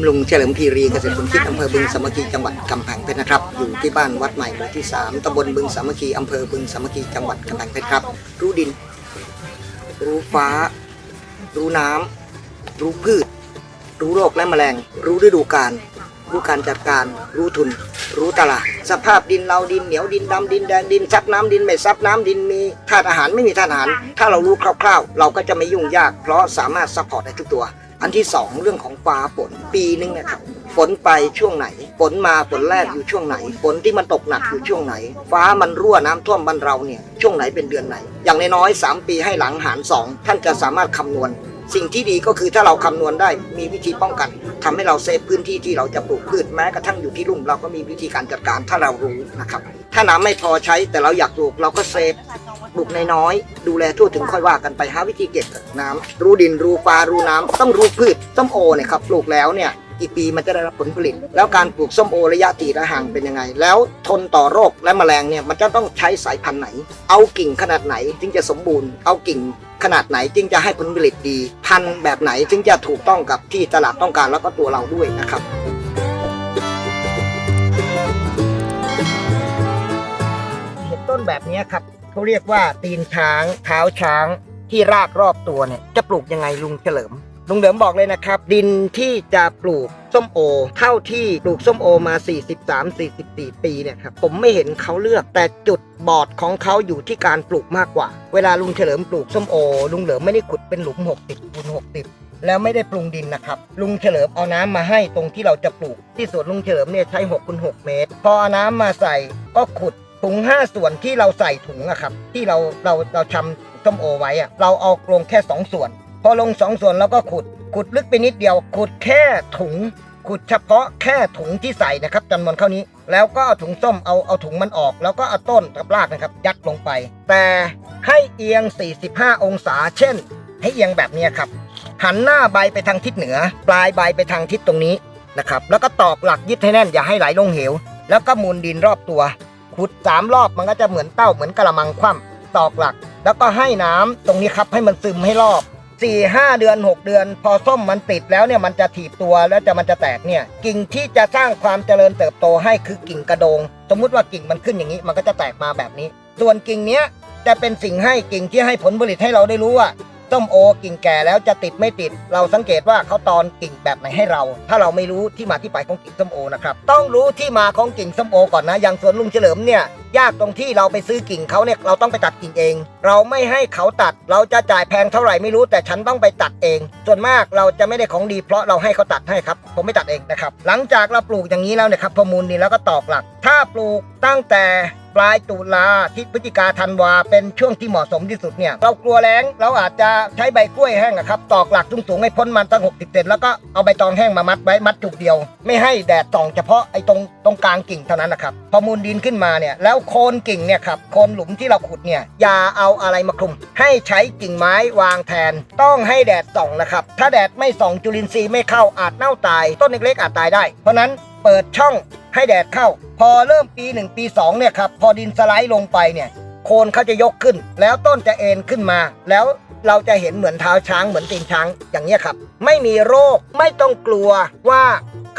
ผมลุงเฉลิมพีรีเกษตรสมคิดอำเภอบึงสามัคคีจังหวัดกำแพงเพชรนะครับ อยู่ที่บ้านวัดใหม่หมู่ที่ 3ตำบลบึงสามัคคีอำเภอบึงสามัคคีจังหวัดกำแพงเพชรครับ รู้ดิน รู้ฟ้า รู้น้ำรู้พืช รู้โรคและแมลง รู้ฤดูกาลรู้การจัดการ รู้ทุน รู้ตลาด สภาพดินเราดินเหนียวดินดำดินแดงดินซับน้ำดินไม่ซับน้ำดินมีธาตุอาหารไม่มีธาตุอาหาร ถ้าเรารู้คร่าวๆ เราก็จะไม่ยุ่งยาก เพราะสามารถซัพพอร์ตได้ทุกตัว อันที่สองเรื่องของฟ้าฝนปีนึงเนะครับฝนไปช่วงไหน ฝนมาฝนแรกอยู่ช่วงไหน ฝนที่มันตกหนักอยู่ช่วงไหน ฟ้ามันรั่วน้ำท่วมบ้านเราเนี่ยช่วงไหนเป็นเดือนไหน อย่างน้อยๆสามปีให้หลังหารสองท่านจะสามารถคำนวณ สิ่งที่ดีก็คือถ้าเราคำนวณได้มีวิธีป้องกันทำให้เราเซฟพื้นที่ที่เราจะปลูกพืชแม้กระทั่งอยู่ที่ลุ่มเราก็มีวิธีการจัดการถ้าเรารู้นะครับถ้าน้ำไม่พอใช้แต่เราอยากปลูกเราก็เซฟ ปลูกน้อยๆดูแลทั่วถึงค่อยว่ากันไปหาวิธีเก็บน้ำรู้ดินรู้ฟ้ารู้น้ำต้องรู้พืชส้มโอเนี่ยครับปลูกแล้วเนี่ยกี่ปีมันจะได้รับผลผลิต แล้วการปลูกส้มโอระยะตีระห่างเป็นยังไง แล้วทนต่อโรคและแมลงเนี่ยมันจะต้องใช้สายพันธุ์ไหน เอากิ่งขนาดไหนจึงจะสมบูรณ์เอากิ่งขนาดไหนจึงจะให้ผลผลิตดี พันธุ์แบบไหนจึงจะถูกต้องกับที่ตลาดต้องการแล้วก็ตัวเราด้วยนะครับเห็นต้นแบบนี้ครับ เขาเรียกว่าตีนช้างเท้าช้างที่รากรอบตัวเนี่ยจะปลูกยังไงลุงเฉลิมลุงเดิมบอกเลยนะครับ ดินที่จะปลูกส้มโอ เท่าที่ปลูกส้มโอมา 43-44 ปีเนี่ยครับผมไม่เห็นเขาเลือก แต่จุดบอดของเขาอยู่ที่การปลูกมากกว่า เวลาลุงเฉลิมปลูกส้มโอ ลุงเหลิมไม่ได้ขุดเป็นหลุม 60คูณ60 แล้วไม่ได้ปรุงดินนะครับ ลุงเฉลิมเอาน้ำมาให้ตรงที่เราจะปลูก ที่สวนลุงเฉลิมเนี่ยใช้6คูณ6เมตร พอเอาน้ำมาใส่ก็ขุด ถุง5ส่วนที่เราใส่ถุงอะครับ ที่เราเราเราชำส้มโอไว้อะเราเอาลงแค่2ส่วน พอลง2ส่วนแล้วก็ขุด ขุดลึกไปนิดเดียว ขุดแค่ถุง ขุดเฉพาะแค่ถุงที่ใส่นะครับจำนวนเท่านี้ แล้วก็เอาถุงส้มเอาเอาถุงมันออก แล้วก็เอาต้นกับรากนะครับ ยัดลงไป แต่ให้เอียง 45 องศา เช่น ให้เอียงแบบนี้ครับ หันหน้าใบไปทางทิศเหนือ ปลายใบไปทางทิศตรงนี้นะครับ แล้วก็ตอกหลักยึดให้แน่นอย่าให้ไหลลงเหว แล้วก็หมุนดินรอบตัว ขุดสามรอบมันก็จะเหมือนเต้าเหมือนกระมังคว่ำตอกหลัก แล้วก็ให้น้ำตรงนี้ครับให้มันซึมให้รอบ4ี่ห้าเดือน 6 เดือน พอส้มมันติดแล้วเนี่ยมันจะถีบตัวแล้วจะมันจะแตกเนี่ย กิ่งที่จะสร้างความเจริญเติบโตให้คือกิ่งกระโดง สมมุติว่ากิ่งมันขึ้นอย่างนี้มันก็จะแตกมาแบบนี้ ส่วนกิ่งเนี้ยจะเป็นสิ่งให้กิ่งที่ให้ผลผลิตให้เราได้รู้ว่า ส้มโอกิ่งแก่แล้วจะติดไม่ติด เราสังเกตว่าเขาตอนกิ่งแบบไหนให้เรา ถ้าเราไม่รู้ที่มาที่ไปของกิ่งส้มโอนะครับต้องรู้ที่มาของกิ่งส้มโอก่อนนะอย่างสวนลุงเฉลิมเนี่ยยากตรงที่เราไปซื้อกิ่งเขาเนี่ยเราต้องไปตัดกิ่งเอง เราไม่ให้เขาตัด เราจะจ่ายแพงเท่าไหร่ไม่รู้แต่ฉันต้องไปตัดเอง ส่วนมากเราจะไม่ได้ของดีเพราะเราให้เขาตัดให้ครับ ผมไม่ตัดเองนะครับหลังจากเราปลูกอย่างนี้แล้วเนี่ยครับพอมูลดินแล้วก็ตอกหลัก ถ้าปลูกตั้งแต่ปลายตุลาที่พฤศจิกาธันวาเป็นช่วงที่เหมาะสมที่สุดเนี่ยเรากลัวแล้งเราอาจจะใช้ใบกล้วยแห้งอะครับตอกหลักสูงๆให้พ้นมันตั้ง60เซนแล้วก็เอาใบตองแห้งมามัดไว้มัดจุกเดียว ไม่ให้แดดส่องเฉพาะไอ้ตรงตรงกลางกิ่งเท่านั้นนะครับพอมูลดินขึ้นมาเนี่ยแล้วโคนกิ่งเนี่ยครับโคนหลุมที่เราขุดเนี่ยอย่าเอาอะไรมาคลุม ให้ใช้กิ่งไม้วางแทน ต้องให้แดดส่องนะครับ ถ้าแดดไม่ส่องจุลินทรีย์ไม่เข้าอาจเน่าตาย ต้นเล็กๆอาจตายได้ เพราะนั้นเปิดช่องให้แดดเข้า พอเริ่มปี 1 ปี 2เนี่ยครับพอดินสไลด์ลงไปเนี่ยโคนเขาจะยกขึ้น แล้วต้นจะเอ็นขึ้นมา แล้วเราจะเห็นเหมือนเท้าช้างเหมือนตีนช้างอย่างนี้ครับ ไม่มีโรคไม่ต้องกลัวว่า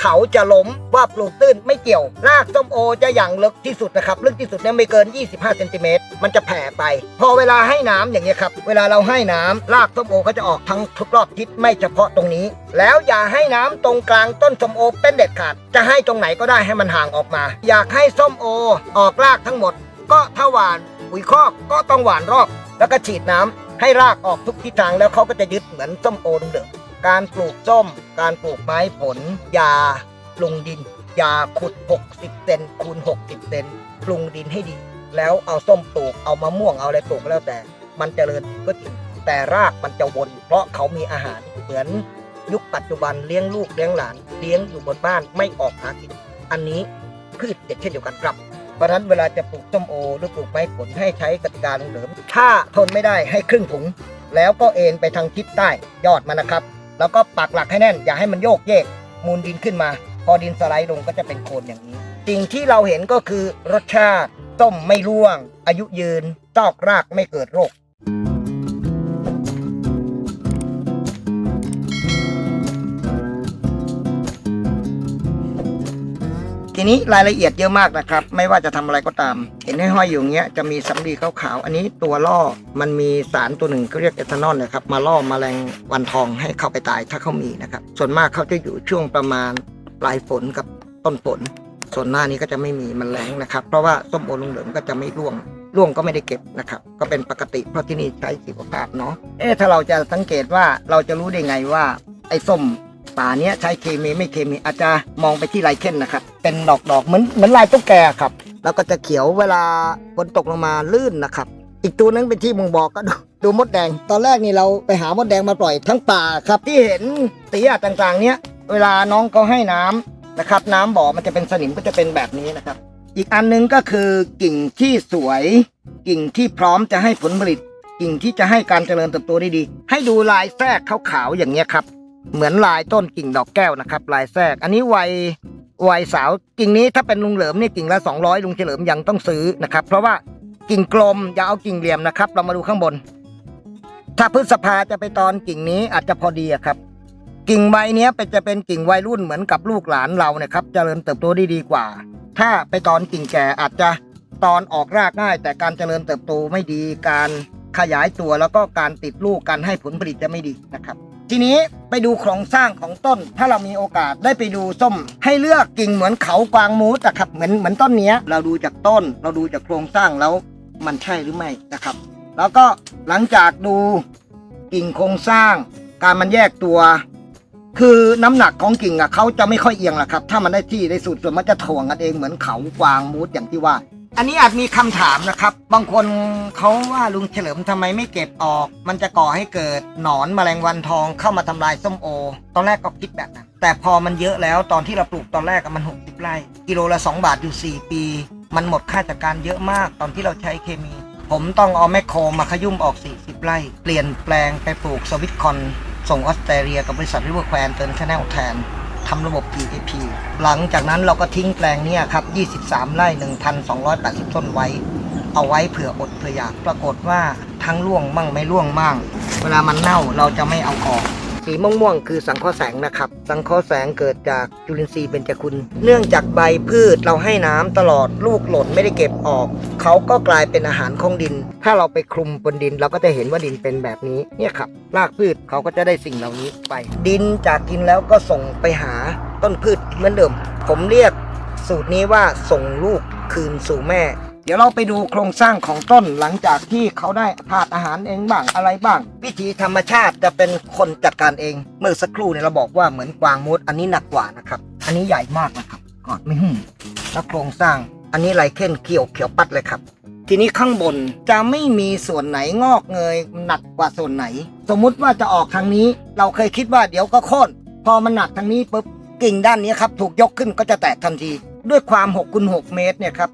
เขาจะล้มว่าปลูกตื้นไม่เกี่ยว รากส้มโอจะอย่างลึกที่สุดนะครับลึกที่สุดเนี่ยไม่เกิน 25เซนติเมตรมันจะแผ่ไป พอเวลาให้น้ำอย่างเงี้ยครับเวลาเราให้น้ำรากส้มโอก็จะออกทั้งทุกรอบทิศไม่เฉพาะตรงนี้ แล้วอย่าให้น้ำตรงกลางต้นส้มโอเป็นเด็ดขาดจะให้ตรงไหนก็ได้ให้มันห่างออกมา อยากให้ส้มโอออกรากทั้งหมด ก็ถ้าหวานปุ๋ยคอกก็ต้องหวานรอบ แล้วก็ฉีดน้ำให้รากออกทุกทิศทางแล้วเขาก็จะยึดเหมือนส้มโอเดิม การปลูกส้ม การปลูกไม้ผล ยาปรุงดิน ยาขุด 60 เซนคูณ 60 เซนปรุงดินให้ดี แล้วเอาส้มปลูก เอามะม่วง เอาอะไรปลูกก็แล้วแต่ มันเจริญก็จริง แต่รากมันจะวน เพราะเขามีอาหารเหมือนยุคปัจจุบันเลี้ยงลูกเลี้ยงหลาน เลี้ยงอยู่บนบ้านไม่ออกหากิน อันนี้พืชเด็ดเช่นเดียวกันครับ เพราะฉะนั้นเวลาจะปลูกส้มโอ หรือปลูกไม้ผลให้ใช้กติกาเหลิมถ้าทนไม่ได้ให้ครึ่งถุง แล้วก็เอ็นไปทางทิศใต้ยอดมันนะครับ แล้วก็ปักหลักให้แน่น อย่าให้มันโยกเยกมูลดินขึ้นมา พอดินสไลด์ลงก็จะเป็นโคนอย่างนี้ สิ่งที่เราเห็นก็คือรสชาติต้มไม่ร่วง อายุยืนตอกรากไม่เกิดโรค ทีนี้รายละเอียดเยอะมากนะครับ ไม่ว่าจะทำอะไรก็ตาม เห็นห้อยอยู่เงี้ยจะมีสำลีขาวๆอันนี้ตัวล่อมันมีสารตัวหนึ่งเขาเรียกเอทานอลนะครับมาล่อแมลงวันทองให้เข้าไปตายถ้าเขามีนะครับส่วนมากเขาจะอยู่ช่วงประมาณปลายฝนกับต้นฝนส่วนหน้านี้ก็จะไม่มีมันแรงนะครับ เพราะว่าส้มโอลุงเหลิมก็จะไม่ร่วงร่วงก็ไม่ได้เก็บนะครับ ก็เป็นปกติเพราะที่นี่ใช้ชีวภาพเนาะเอ๊ะถ้าเราจะสังเกตว่าเราจะรู้ได้ไงว่าไอ้ส้ม ป่าเนี้ยใช้เคมีไม่เคมีอาจจะมองไปที่ลายเข้นนะครับ เป็นดอกดอกเหมือนเหมือนลายตุ๊กแกครับ แล้วก็จะเขียวเวลาฝนตกลงมาลื่นนะครับ อีกตัวนึงเป็นที่มึงบอกก็ดูดูมดแดง ตอนแรกนี่เราไปหามดแดงมาปล่อยทั้งป่าครับ ที่เห็นสีอะต่างๆ เนี้ยเวลาน้องเขาให้น้ำนะครับ น้ำบ่อมันจะเป็นสนิมก็จะเป็นแบบนี้นะครับ อีกอันหนึงก็คือกิ่งที่สวย กิ่งที่พร้อมจะให้ผลผลิต กิ่งที่จะให้การเจริญเติบโตได้ดี ให้ดูลายแทรกขาวๆอย่างเงี้ยครับ เหมือนลายต้นกิ่งดอกแก้วนะครับ ลายแทรก อันนี้วัยวัยสาวกิ่งนี้ถ้าเป็นลุงเหลิมเนี่ยกิ่งละ 200 ลุงเฉลิมยังต้องซื้อนะครับ เพราะว่ากิ่งกลมอย่าเอากิ่งเหลี่ยมนะครับ เรามาดูข้างบน ถ้าพฤษภาจะไปตอนกิ่งนี้อาจจะพอดีครับ กิ่งใบเนี้ยเป็นจะเป็นกิ่งวัยรุ่นเหมือนกับลูกหลานเราเนี่ยครับเจริญเติบโตได้ดีกว่า ถ้าไปตอนกิ่งแก่อาจจะตอนออกรากง่าย แต่การเจริญเติบโตไม่ดีการขยายตัวแล้วก็การติดลูกการให้ผลผลิตจะไม่ดีนะครับ ทีนี้ไปดูโครงสร้างของต้น ถ้าเรามีโอกาสได้ไปดูส้ม ให้เลือกกิ่งเหมือนเขากวางมูสอะครับเหมือนเหมือนต้นเนี้ย เราดูจากต้น เราดูจากโครงสร้างแล้วมันใช่หรือไม่นะครับ แล้วก็หลังจากดูกิ่งโครงสร้าง การมันแยกตัว คือน้ำหนักของกิ่งอะเขาจะไม่ค่อยเอียงหรอกครับ ถ้ามันได้ที่ได้สุดส่วนมันจะถ่วงกันเองเหมือนเขากวางมูดอย่างที่ว่า อันนี้อาจมีคำถามนะครับ บางคนเขาว่าลุงเฉลิมทำไมไม่เก็บออก มันจะก่อให้เกิดหนอนแมลงวันทองเข้ามาทำลายส้มโอ ตอนแรกก็คิดแบบนั้น แต่พอมันเยอะแล้วตอนที่เราปลูกตอนแรกมัน 60 ไร่ กิโลละ 2 บาทอยู่ 4 ปี มันหมดค่าจัดการเยอะมากตอนที่เราใช้เคมี ผมต้องเอาแมคโครมาขยุ่มออก 40 ไร่ เปลี่ยนแปลงไปปลูกสวิตคอนส่งออสเตรเลียกับบริษัทริเวอร์แควร์เติร์นาแนลแทน ทำระบบ PAP หลังจากนั้นเราก็ทิ้งแปลงนี้ครับ 23 ไร่ 1,280 ต้นไว้ เอาไว้เผื่ออดเผื่ออยาก ปรากฏว่าทั้งร่วงมั่งไม่ร่วงมั่ง เวลามันเน่าเราจะไม่เอาออก สีม่วงๆ คือสังเคราะห์แสงนะครับ สังเคราะห์แสงเกิดจากจุลินทรีย์เบญจคุณ เนื่องจากใบพืชเราให้น้ำตลอดลูกหล่นไม่ได้เก็บออก เขาก็กลายเป็นอาหารของดิน ถ้าเราไปคลุมบนดิน เราก็จะเห็นว่าดินเป็นแบบนี้ เนี่ยครับ รากพืชเขาก็จะได้สิ่งเหล่านี้ไป ดินจากกินแล้วก็ส่งไปหาต้นพืชเหมือนเดิม ผมเรียกสูตรนี้ว่าส่งลูกคืนสู่แม่ เดี๋ยวเราไปดูโครงสร้างของต้นหลังจากที่เขาได้ธาตุอาหารเองบ้างอะไรบ้าง วิธีธรรมชาติจะเป็นคนจัดการเอง เมื่อสักครู่เนี่ยเราบอกว่าเหมือนกวางมดอันนี้หนักกว่านะครับ อันนี้ใหญ่มากนะครับกอดไม่หุ่มแล้วโครงสร้างอันนี้ไรเค้นเขียวเขียวปัดเลยครับ ทีนี้ข้างบนจะไม่มีส่วนไหนงอกเงยหนักกว่าส่วนไหน สมมุติว่าจะออกทางนี้ เราเคยคิดว่าเดี๋ยวก็โค่นพอมันหนักทางนี้ปุ๊บกิ่งด้านนี้ครับถูกยกขึ้นก็จะแตกทันที ด้วยความ6คูณ6เมตรเนี่ยครับ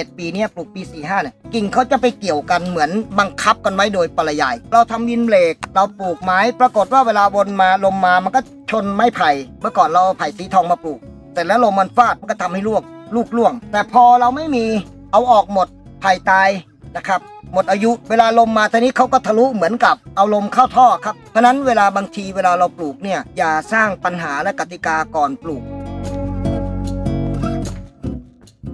21 ปีเนี่ยปลูกปี 45 เนี่ยกิ่งเขาจะไปเกี่ยวกันเหมือนบังคับกันไว้โดยปริยาย เราทำวินเบรกเราปลูกไม้ ปรากฏว่าเวลาวนมาลมมามันก็ชนไม้ไผ่ เมื่อก่อนเราเอาไผ่สีทองมาปลูก แต่แล้วลมมันฟาดมันก็ทำให้ลวกลูกล่วง แต่พอเราไม่มีเอาออกหมดไผ่ตายนะครับหมดอายุเวลาลมมาทีนี้เขาก็ทะลุเหมือนกับเอาลมเข้าท่อครับเพราะนั้นเวลาบางทีเวลาเราปลูกเนี่ยอย่าสร้างปัญหาและกติกาก่อนปลูก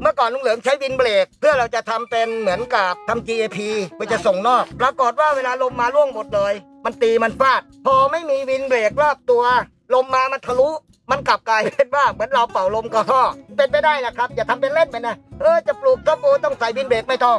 เมื่อก่อนลุงเหลิมใช้วินเบรก เพื่อเราจะทำเป็นเหมือนกับทำ GAP เพื่อจะส่งนอก ปรากฏว่าเวลาลมมาร่วงหมดเลย มันตีมันฟาด พอไม่มีวินเบรกรอบตัว ลมมามันทะลุมันกลับกลายเป็นว่าเหมือนเราเป่าลมกระท่อเป็นไปได้นะครับ อย่าทำเป็นเล่นไปนะ เออจะปลูกต้นโอต้องใส่วินเบรกไม่ต้อง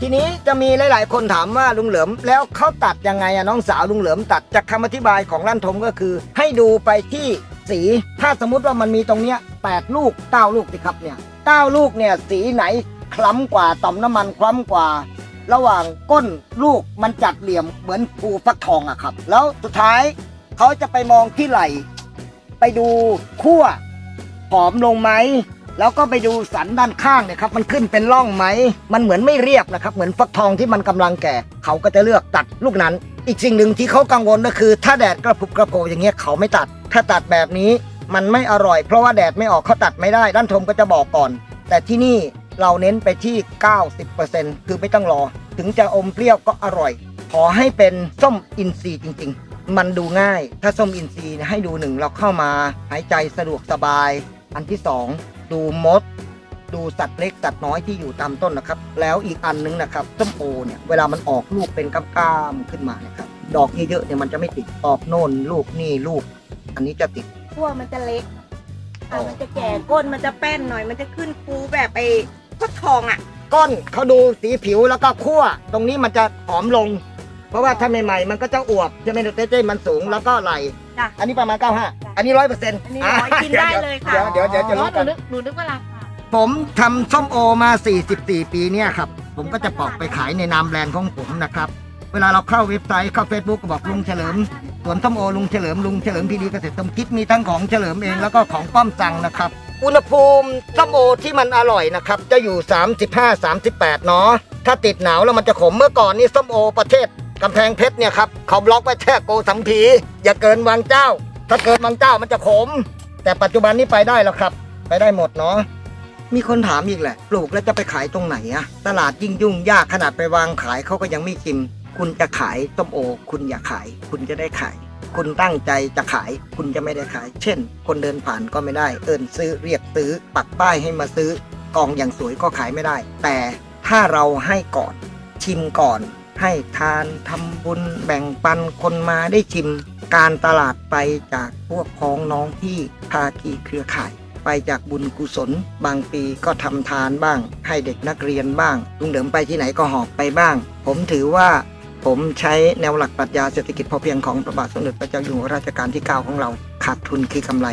ทีนี้จะมีหลาย ๆ คนถามว่าลุงเหลิม แล้วเขาตัดยังไงอะน้องสาวลุงเหลิมตัดจากคำอธิบายของลั่นทมก็คือ ให้ดูไปที่ สี ถ้าสมมุติว่ามันมีตรงเนี้ยแปดลูกเก้าลูกสิครับเนี่ยเก้าลูกเนี่ยสีไหนคล้ำกว่าต่อมน้ำมันคล้ำกว่า ระหว่างก้นลูกมันจัดเหลี่ยมเหมือนภูฟักทองอะครับ แล้วสุดท้ายเขาจะไปมองที่ไหล่ไปดูขั้วผอมลงไหมแล้วก็ไปดูสันด้านข้างเนี่ยครับมันขึ้นเป็นร่องไหม มันเหมือนไม่เรียบนะครับ เหมือนฟักทองที่มันกำลังแก่ เขาก็จะเลือกตัดลูกนั้น อีกสิ่งหนึ่งที่เขากังวลก็คือ ถ้าแดดกระพุบกระโผอย่างเงี้ยเขาไม่ตัด ถ้าตัดแบบนี้มันไม่อร่อย เพราะว่าแดดไม่ออกเขาตัดไม่ได้ ด้านทมก็จะบอกก่อน แต่ที่นี่เราเน้นไปที่ 90%คือไม่ต้องรอ ถึงจะอมเปรี้ยวก็อร่อย ขอให้เป็นส้มอินทรีย์จริง ๆ มันดูง่าย ถ้าส้มอินทรีย์ให้ดูหนึ่งเราเข้ามา หายใจสะดวกสบาย อันที่สองดูมด ดูสัตว์เล็กสัตว์น้อยที่อยู่ตามต้นนะครับ แล้วอีกอันนึงนะครับส้มโอเนี่ยเวลามันออกลูกเป็นก้ามๆขึ้นมานะครับดอกเยอะๆเนี่ยมันจะไม่ติดออกโน่นลูกนี่ลูก อันนี้จะติดขั้วมันจะเล็กอ๋ออะมันจะแก่ก้นมันจะแป้นหน่อย มันจะขึ้นฟูแบบไอ้ฟักทองอะ ก้นเขาดูสีผิวแล้วก็คั่วตรงนี้มันจะหอมลง เพราะว่าถ้าใหม่ๆมันก็จะอวบใช่ไหมเต้เต้มันสูงแล้วก็ไหลจ้ะอันนี้ประมาณ95อันนี้ร้อยเปอร์เซ็นต์อันนี้ร้อยกินได้เลยค่ะ เดี๋ยวเดี๋ยวเดี๋ยวจะอ๋อรู้หนูกัน นึกหนูนึกว่าราคา ผมทำส้มโอมา 44 ปีเนี่ยครับ ผมก็จะปอกไปขายในนามแบรนด์ของผมนะครับ เวลาเราเข้าเว็บไซต์เข้า Facebook ก็บอกลุงเฉลิมสวนส้มโอลุงเฉลิมลุงเฉลิมพีดีเกษตรสมคิดมีทั้งของเฉลิมเองแล้วก็ของป้อมสั่งนะครับ อุณหภูมิส้มโอที่มันอร่อยนะครับ จะอยู่ 35-38 เนาะถ้าติดหนาวแล้วมันจะขมเมื่อก่อนนี่ส้มโอประเทศกำแพงเพชรเนี่ยครับเขาบล็อกไว้แค่โกสัมพีอย่าเกินวางเจ้า ถ้าเกินวางเจ้ามันจะขม แต่ปัจจุบันนี้ไปได้แล้วครับ ไปได้หมดเนาะ มีคนถามอีกแหละ ปลูกแล้วจะไปขายตรงไหนอะตลาดยิ่งยุ่งยากขนาดไปวางขายเขาก็ยังไม่ชิมคุณจะขายส้มโอ คุณอย่าขาย คุณจะได้ขาย คุณตั้งใจจะขาย คุณจะไม่ได้ขาย เช่น คนเดินผ่านก็ไม่ได้ เอินซื้อเรียกซื้อ ปักป้ายให้มาซื้อกองอย่างสวยก็ขายไม่ได้ แต่ถ้าเราให้ก่อน ชิมก่อน ให้ทานทำบุญแบ่งปันคนมาได้ชิม การตลาดไปจากพวกพ้องน้องที่ภาคีเครือข่าย ไปจากบุญกุศล บางปีก็ทำทานบ้าง ให้เด็กนักเรียนบ้างลุงเดิมไปที่ไหนก็หอบไปบ้าง ผมถือว่าผมใช้แนวหลักปรัชญาเศรษฐกิจพอเพียงของพระบาทสมเด็จพระเจ้าอยู่หัวรัชกาลที่ 9 ของเรา ขาดทุนคือกำไร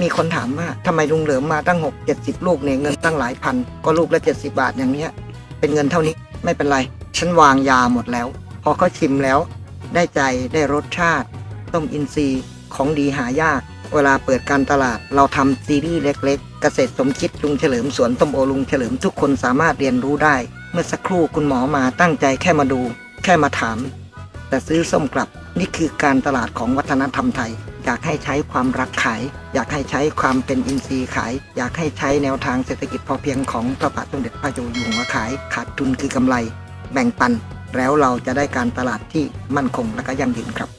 มีคนถามว่าทำไมลุงเหลิมมาตั้ง 6 70 ลูกเนี่ยเงินตั้งหลายพัน ก็ลูกละ 70 บาทอย่างเนี้ย เป็นเงินเท่านี้ไม่เป็นไร ฉันวางยาหมดแล้ว พอเขาชิมแล้ว ได้ใจได้รสชาติ ต้มอินทรีย์ของดีหายาก เวลาเปิดการตลาด เราทำซีรีส์เล็ก ๆ เกษตรสมคิดลุงเฉลิมสวนต้มโอลุงเฉลิมทุกคนสามารถเรียนรู้ได้ เมื่อสักครู่คุณหมอมาตั้งใจแค่มาดู แค่มาถาม แต่ซื้อส้มกลับนี่คือการตลาดของวัฒนธรรมไทย อยากให้ใช้ความรักขาย อยากให้ใช้ความเป็นอินทรีย์ขาย อยากให้ใช้แนวทางเศรษฐกิจพอเพียงของพระบาทสมเด็จพระเจ้าอยู่หัวขาย ขาดทุนคือกำไร แบ่งปัน แล้วเราจะได้การตลาดที่มั่นคงและก็ยั่งยืนครับ